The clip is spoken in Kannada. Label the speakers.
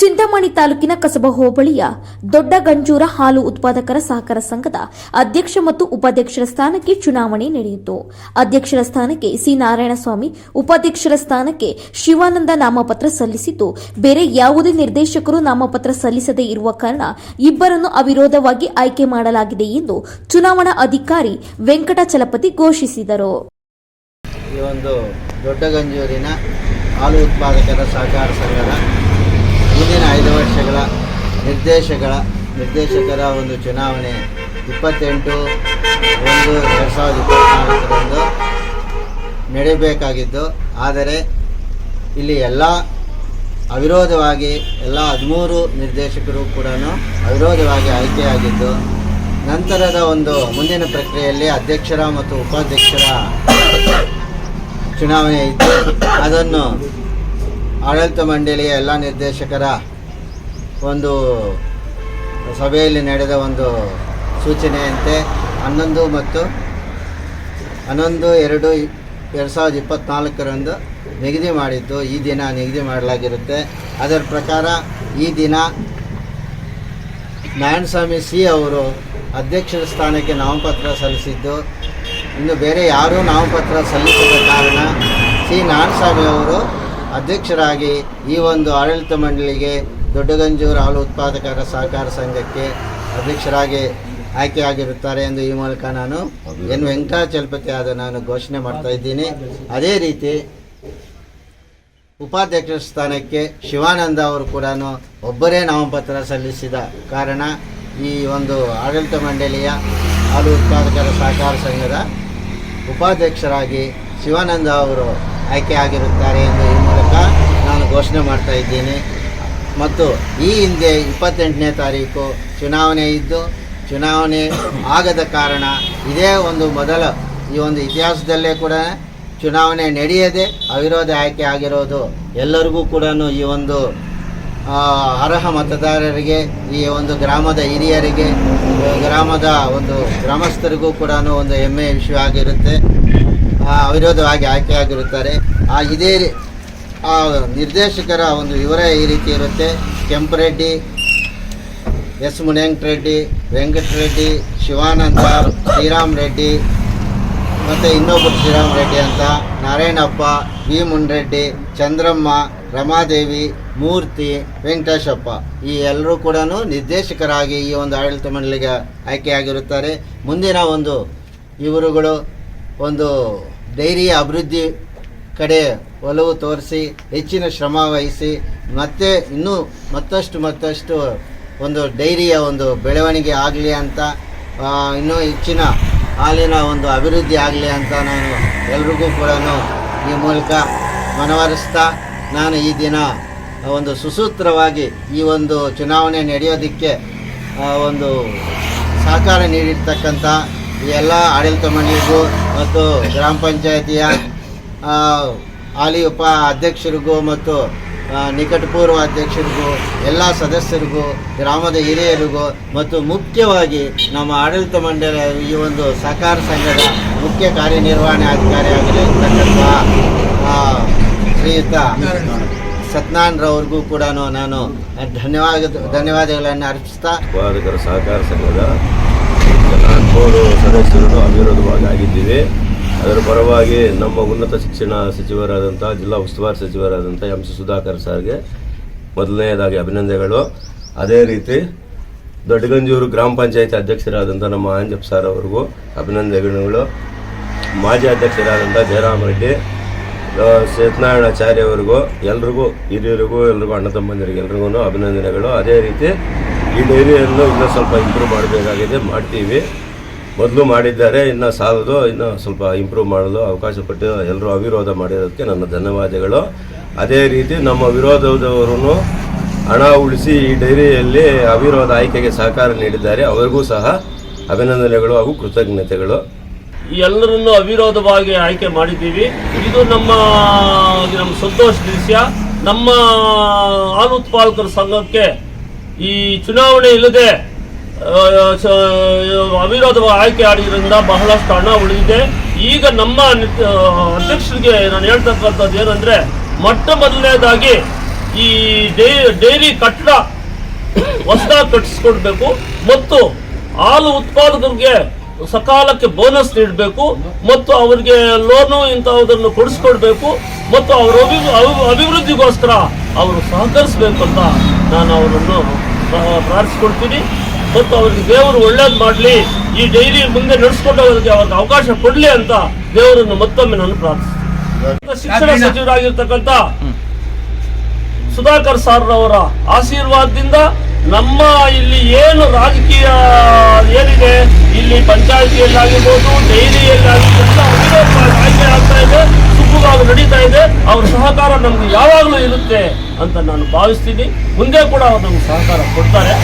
Speaker 1: ಚಿಂತಾಮಣಿ ತಾಲೂಕಿನ ಕಸಬ ಹೋಬಳಿಯ ದೊಡ್ಡ ಗಂಜೂರ ಹಾಲು ಉತ್ಪಾದಕರ ಸಹಕಾರ ಸಂಘದ ಅಧ್ಯಕ್ಷ ಮತ್ತು ಉಪಾಧ್ಯಕ್ಷರ ಸ್ಥಾನಕ್ಕೆ ಚುನಾವಣೆ ನಡೆಯಿತು. ಅಧ್ಯಕ್ಷರ ಸ್ಥಾನಕ್ಕೆ ಸಿ. ನಾರಾಯಣಸ್ವಾಮಿ, ಉಪಾಧ್ಯಕ್ಷರ ಸ್ಥಾನಕ್ಕೆ ಶಿವಾನಂದ ನಾಮಪತ್ರ ಸಲ್ಲಿಸಿದ್ದು ಬೇರೆ ಯಾವುದೇ ನಿರ್ದೇಶಕರು ನಾಮಪತ್ರ ಸಲ್ಲಿಸದೇ ಇರುವ ಕಾರಣ ಇಬ್ಬರನ್ನು ಅವಿರೋಧವಾಗಿ ಆಯ್ಕೆ ಮಾಡಲಾಗಿದೆ ಎಂದು ಚುನಾವಣಾ ಅಧಿಕಾರಿ ವೆಂಕಟಚಲಪತಿ ಘೋಷಿಸಿದರು.
Speaker 2: ಈ ಒಂದು ದೊಡ್ಡಗಂಜೂರಿನ ಹಾಲು ಉತ್ಪಾದಕರ ಸಹಕಾರ ಸಂಘದ ಮುಂದಿನ ಐದು ವರ್ಷಗಳ ನಿರ್ದೇಶಗಳ ನಿರ್ದೇಶಕರ ಒಂದು ಚುನಾವಣೆ ಇಪ್ಪತ್ತೆಂಟು ಒಂದು ಎರಡು ಸಾವಿರದ ಇಪ್ಪತ್ತ್ನಾಲ್ಕರಂದು ನಡೆಯಬೇಕಾಗಿದ್ದು ಆದರೆ ಇಲ್ಲಿ ಎಲ್ಲ ಅವಿರೋಧವಾಗಿ ಎಲ್ಲ ಹದಿಮೂರು ನಿರ್ದೇಶಕರು ಕೂಡ ಅವಿರೋಧವಾಗಿ ಆಯ್ಕೆಯಾಗಿದ್ದು, ನಂತರದ ಒಂದು ಮುಂದಿನ ಪ್ರಕ್ರಿಯೆಯಲ್ಲಿ ಅಧ್ಯಕ್ಷರ ಮತ್ತು ಉಪಾಧ್ಯಕ್ಷರ ಚುನಾವಣೆ ಇತ್ತು. ಅದನ್ನು ಆಡಳಿತ ಮಂಡಳಿಯ ಎಲ್ಲ ನಿರ್ದೇಶಕರ ಒಂದು ಸಭೆಯಲ್ಲಿ ನಡೆದ ಒಂದು ಸೂಚನೆಯಂತೆ ಹನ್ನೊಂದು ಮತ್ತು ಹನ್ನೊಂದು ಎರಡು ಎರಡು ಸಾವಿರದ ಇಪ್ಪತ್ತ್ನಾಲ್ಕರಂದು ನಿಗದಿ ಮಾಡಿದ್ದು. ಈ ದಿನ ನಿಗದಿ ಮಾಡಲಾಗಿರುತ್ತೆ. ಅದರ ಪ್ರಕಾರ ಈ ದಿನ ನಾರಾಯಣಸ್ವಾಮಿ ಸಿ ಅವರು ಅಧ್ಯಕ್ಷರ ಸ್ಥಾನಕ್ಕೆ ನಾಮಪತ್ರ ಸಲ್ಲಿಸಿದ್ದು. ಇನ್ನು ಬೇರೆ ಯಾರೂ ನಾಮಪತ್ರ ಸಲ್ಲಿಸದ ಕಾರಣ ಸಿ ನಾರಾಯಣಸ್ವಾಮಿ ಅವರು ಅಧ್ಯಕ್ಷರಾಗಿ ಈ ಒಂದು ಆಡಳಿತ ಮಂಡಳಿಗೆ ದೊಡ್ಡಗಂಜೂರು ಹಾಲು ಉತ್ಪಾದಕರ ಸಹಕಾರ ಸಂಘಕ್ಕೆ ಅಧ್ಯಕ್ಷರಾಗಿ ಆಯ್ಕೆಯಾಗಿರುತ್ತಾರೆ ಎಂದು ಈ ಮೂಲಕ ನಾನು ಎನ್ ವೆಂಕಟಾಚಲಪತಿ ಆದ ನಾನು ಘೋಷಣೆ ಮಾಡ್ತಾ ಇದ್ದೀನಿ. ಅದೇ ರೀತಿ ಉಪಾಧ್ಯಕ್ಷ ಸ್ಥಾನಕ್ಕೆ ಶಿವಾನಂದ ಅವರು ಕೂಡ ಒಬ್ಬರೇ ನಾಮಪತ್ರ ಸಲ್ಲಿಸಿದ ಕಾರಣ ಈ ಒಂದು ಆಡಳಿತ ಮಂಡಳಿಯ ಹಾಲು ಉತ್ಪಾದಕರ ಸಹಕಾರ ಸಂಘದ ಉಪಾಧ್ಯಕ್ಷರಾಗಿ ಶಿವಾನಂದ ಅವರು ಆಯ್ಕೆಯಾಗಿರುತ್ತಾರೆ ಎಂದು ಈ ಮೂಲಕ ನಾನು ಘೋಷಣೆ ಮಾಡ್ತಾ ಇದ್ದೇನೆ. ಮತ್ತು ಈ ಹಿಂದೆ ಇಪ್ಪತ್ತೆಂಟನೇ ತಾರೀಕು ಚುನಾವಣೆ ಇದ್ದು, ಚುನಾವಣೆ ಆಗದ ಕಾರಣ ಇದೇ ಒಂದು ಮೊದಲ ಈ ಒಂದು ಇತಿಹಾಸದಲ್ಲೇ ಕೂಡ ಚುನಾವಣೆ ನಡೆಯದೆ ಅವಿರೋಧ ಆಯ್ಕೆ ಆಗಿರೋದು ಎಲ್ಲರಿಗೂ ಕೂಡ ಈ ಒಂದು ಅರ್ಹ ಮತದಾರರಿಗೆ, ಈ ಒಂದು ಗ್ರಾಮದ ಹಿರಿಯರಿಗೆ, ಗ್ರಾಮದ ಒಂದು ಗ್ರಾಮಸ್ಥರಿಗೂ ಕೂಡ ಒಂದು ಹೆಮ್ಮೆಯ ವಿಷಯ ಆಗಿರುತ್ತೆ ಅವಿರೋಧವಾಗಿ ಆಯ್ಕೆಯಾಗಿರುತ್ತಾರೆ. ಆ ಇದೇ ಆ ನಿರ್ದೇಶಕರ ಒಂದು ವಿವರ ಈ ರೀತಿ ಇರುತ್ತೆ. ಕೆಂಪರೆಡ್ಡಿ ಎಸ್ ಮುನಿಯಂಕ್ ರೆಡ್ಡಿ ವೆಂಕಟರೆಡ್ಡಿ ಶಿವಾನಂದ ಶ್ರೀರಾಮ್ ರೆಡ್ಡಿ, ಮತ್ತು ಇನ್ನೊಬ್ಬರು ಶ್ರೀರಾಮ್ ರೆಡ್ಡಿ ಅಂತ. ನಾರಾಯಣಪ್ಪ, ವಿ ಮುನ್ರೆಡ್ಡಿ, ಚಂದ್ರಮ್ಮ, ರಮಾದೇವಿ, ಮೂರ್ತಿ, ವೆಂಕಟೇಶಪ್ಪ. ಈ ಎಲ್ಲರೂ ಕೂಡ ನಿರ್ದೇಶಕರಾಗಿ ಈ ಒಂದು ಆಡಳಿತ ಮಂಡಳಿಗೆ ಆಯ್ಕೆಯಾಗಿರುತ್ತಾರೆ. ಮುಂದಿನ ಒಂದು ಇವರುಗಳು ಒಂದು ಡೈರಿಯ ಅಭಿವೃದ್ಧಿ ಕಡೆ ಒಲವು ತೋರಿಸಿ, ಹೆಚ್ಚಿನ ಶ್ರಮ ವಹಿಸಿ, ಮತ್ತೆ ಇನ್ನೂ ಮತ್ತಷ್ಟು ಮತ್ತಷ್ಟು ಒಂದು ಡೈರಿಯ ಒಂದು ಬೆಳವಣಿಗೆ ಆಗಲಿ ಅಂತ ಇನ್ನೂ ಹೆಚ್ಚಿನ ಹಾಲಿನ ಒಂದು ಅಭಿವೃದ್ಧಿ ಆಗಲಿ ಅಂತ ನಾನು ಎಲ್ರಿಗೂ ಕೂಡ ಈ ಮೂಲಕ ಮನವರಿಸ್ತಾ ನಾನು ಈ ದಿನ ಒಂದು ಸುಸೂತ್ರವಾಗಿ ಈ ಒಂದು ಚುನಾವಣೆ ನಡೆಯೋದಕ್ಕೆ ಒಂದು ಸಹಕಾರ ನೀಡಿರ್ತಕ್ಕಂಥ ಎಲ್ಲ ಆಡಳಿತ ಮಂಡಳಿಗೂ ಮತ್ತು ಗ್ರಾಮ ಪಂಚಾಯತಿಯ ಹಾಲಿ ಉಪ ಅಧ್ಯಕ್ಷರಿಗೂ ಮತ್ತು ನಿಕಟಪೂರ್ವ ಅಧ್ಯಕ್ಷರಿಗೂ ಎಲ್ಲ ಸದಸ್ಯರಿಗೂ ಗ್ರಾಮದ ಹಿರಿಯರಿಗೂ ಮತ್ತು ಮುಖ್ಯವಾಗಿ ನಮ್ಮ ಆಡಳಿತ ಮಂಡಳಿಯ ಈ ಒಂದು ಸಹಕಾರ ಸಂಘದ ಮುಖ್ಯ ಕಾರ್ಯನಿರ್ವಹಣೆ ಅಧಿಕಾರಿಯಾಗಿರತಕ್ಕಂಥ ಆ, ಶ್ರೀಯುತ ಸತ್ಯನಾರಾಯಣರವ್ರಿಗೂ ಕೂಡ ನಾನು ಧನ್ಯವಾದ ಧನ್ಯವಾದಗಳನ್ನು ಅರ್ಪಿಸ್ತಾ
Speaker 3: ಸಹಕಾರ ಸಂಘದ ಹದಿಮೂರು ಸದಸ್ಯರು ಆಗಿದ್ದೀವಿ. ಅದರ ಪರವಾಗಿ ನಮ್ಮ ಉನ್ನತ ಶಿಕ್ಷಣ ಸಚಿವರಾದಂಥ ಜಿಲ್ಲಾ ಉಸ್ತುವಾರಿ ಸಚಿವರಾದಂಥ ಎಂ ಸಿ ಸುಧಾಕರ್ ಸರ್ಗೆ ಮೊದಲನೆಯದಾಗಿ ಅಭಿನಂದನೆಗಳು. ಅದೇ ರೀತಿ ದೊಡ್ಡಗಂಜೂರು ಗ್ರಾಮ ಪಂಚಾಯತಿ ಅಧ್ಯಕ್ಷರಾದಂಥ ನಮ್ಮ ಆಂಜಪ್ ಸರ್ ಅವ್ರಿಗೂ ಅಭಿನಂದನೆಗಳು. ಮಾಜಿ ಅಧ್ಯಕ್ಷರಾದಂಥ ಜಯರಾಮ್ ರೆಡ್ಡಿ ಸತ್ಯನಾರಾಯಣ ಸತ್ಯನಾರಾಯಣಾಚಾರ್ಯ ಅವರಿಗೂ, ಎಲ್ರಿಗೂ, ಹಿರಿಯರಿಗೂ, ಎಲ್ರಿಗೂ ಅಣ್ಣ ತಮ್ಮಂದಿರಿಗೆ ಎಲ್ರಿಗೂ ಅಭಿನಂದನೆಗಳು. ಅದೇ ರೀತಿ ಈ ಡೈರಿಯನ್ನು ಇನ್ನೂ ಸ್ವಲ್ಪ ಇಂಪ್ರೂವ್ ಮಾಡಬೇಕಾಗಿದೆ, ಮಾಡ್ತೀವಿ. ಮೊದಲು ಮಾಡಿದ್ದಾರೆ, ಇನ್ನು ಸಾಲದು, ಇನ್ನು ಸ್ವಲ್ಪ ಇಂಪ್ರೂವ್ ಮಾಡಲು ಅವಕಾಶ ಪಟ್ಟು ಎಲ್ಲರೂ ಅವಿರೋಧ ಮಾಡಿರೋದಕ್ಕೆ ನನ್ನ ಧನ್ಯವಾದಗಳು. ಅದೇ ರೀತಿ ನಮ್ಮ ವಿರೋಧದವರು ಹಣ ಉಳಿಸಿ ಈ ಡೈರಿಯಲ್ಲಿ ಅವಿರೋಧ ಆಯ್ಕೆಗೆ ಸಹಕಾರ ನೀಡಿದ್ದಾರೆ. ಅವರಿಗೂ ಸಹ ಅಭಿನಂದನೆಗಳು ಹಾಗೂ ಕೃತಜ್ಞತೆಗಳು.
Speaker 4: ಎಲ್ಲರನ್ನು ಅವಿರೋಧವಾಗಿ ಆಯ್ಕೆ ಮಾಡಿದ್ದೀವಿ. ಇದು ನಮ್ಮ ನಮ್ಮ ಸಂತೋಷ ದೃಶ್ಯ. ನಮ್ಮ ಹಾಲು ಉತ್ಪಾದಕರ ಸಂಘಕ್ಕೆ ಈ ಚುನಾವಣೆ ಇಲ್ಲದೆ ಅವಿರೋಧವಾಗಿ ಆಯ್ಕೆ ಆಡಿದ್ರಿಂದ ಬಹಳಷ್ಟು ಹಣ ಉಳಿದಿದೆ. ಈಗ ನಮ್ಮ ಅಧ್ಯಕ್ಷರಿಗೆ ನಾನು ಹೇಳ್ತಕ್ಕಂಥದ್ದು ಏನಂದ್ರೆ, ಮೊಟ್ಟ ಮೊದಲನೇದಾಗಿ ಈ ಡೇ- ಡೈರಿ ಕಟ್ಟಡ ಹೊಸದಾಗಿ ಕಟ್ಟಿಸ್ಕೊಡ್ಬೇಕು ಮತ್ತು ಹಾಲು ಉತ್ಪಾದಕರಿಗೆ ಸಕಾಲಕ್ಕೆ ಬೋನಸ್ ನೀಡಬೇಕು ಮತ್ತು ಅವರಿಗೆ ಲೋನು ಇಂಥವುದನ್ನು ಕೊಡಿಸ್ಕೊಡ್ಬೇಕು ಮತ್ತು ಅವರ ಅಭಿ- ಅಭಿ- ಅಭಿವೃದ್ಧಿಗೋಸ್ಕರ ಅವರು ಸಹಕರಿಸಬೇಕು ಅಂತ ನಾನು ಅವರನ್ನು ಪ್ರಾರ್ಥಿಸ್ಕೊಳ್ತೀನಿ. ಮತ್ತು ಅವ್ರಿಗೆ ದೇವರು ಒಳ್ಳೇದು ಮಾಡಲಿ ಈ ಡೈರಿ ಮುಂದೆ ನಡೆಸ್ಕೊಂಡು ಅವರಿಗೆ ಅವ್ರಿಗೆ ಅವಕಾಶ ಕೊಡಲಿ ಅಂತ ದೇವರನ್ನು ಮತ್ತೊಮ್ಮೆ ನಾನು ಪ್ರಾರ್ಥಿಸ್ತೀನಿ. ಶಿಕ್ಷಣ ಸಚಿವರಾಗಿರ್ತಕ್ಕಂಥ ಸುಧಾಕರ್ ಸಾರ್ ಅವರ ಆಶೀರ್ವಾದದಿಂದ ನಮ್ಮ ಇಲ್ಲಿ ಏನು ರಾಜಕೀಯ ಏನಿದೆ ಇಲ್ಲಿ ಪಂಚಾಯತಿಯಲ್ಲಾಗಿರ್ಬೋದು ಡೈರಿಯಲ್ಲಾಗಿರ್ಬೋದು ಅವಿರೋಧವಾಗಿ ಆಯ್ಕೆ ಆಗ್ತಾ ಇದೆ. ಸುಖವಾಗಿ ನಡೀತಾ ಇದೆ, ಅವ್ರ ಸಹಕಾರ ನಮ್ಗೆ ಯಾವಾಗಲೂ ಇರುತ್ತೆ ಅಂತ ನಾನು ಭಾವಿಸ್ತೀನಿ. ಮುಂದೆ ಕೂಡ ಅವ್ರು ನಮ್ಗೆ ಸಹಕಾರ ಕೊಡ್ತಾರೆ.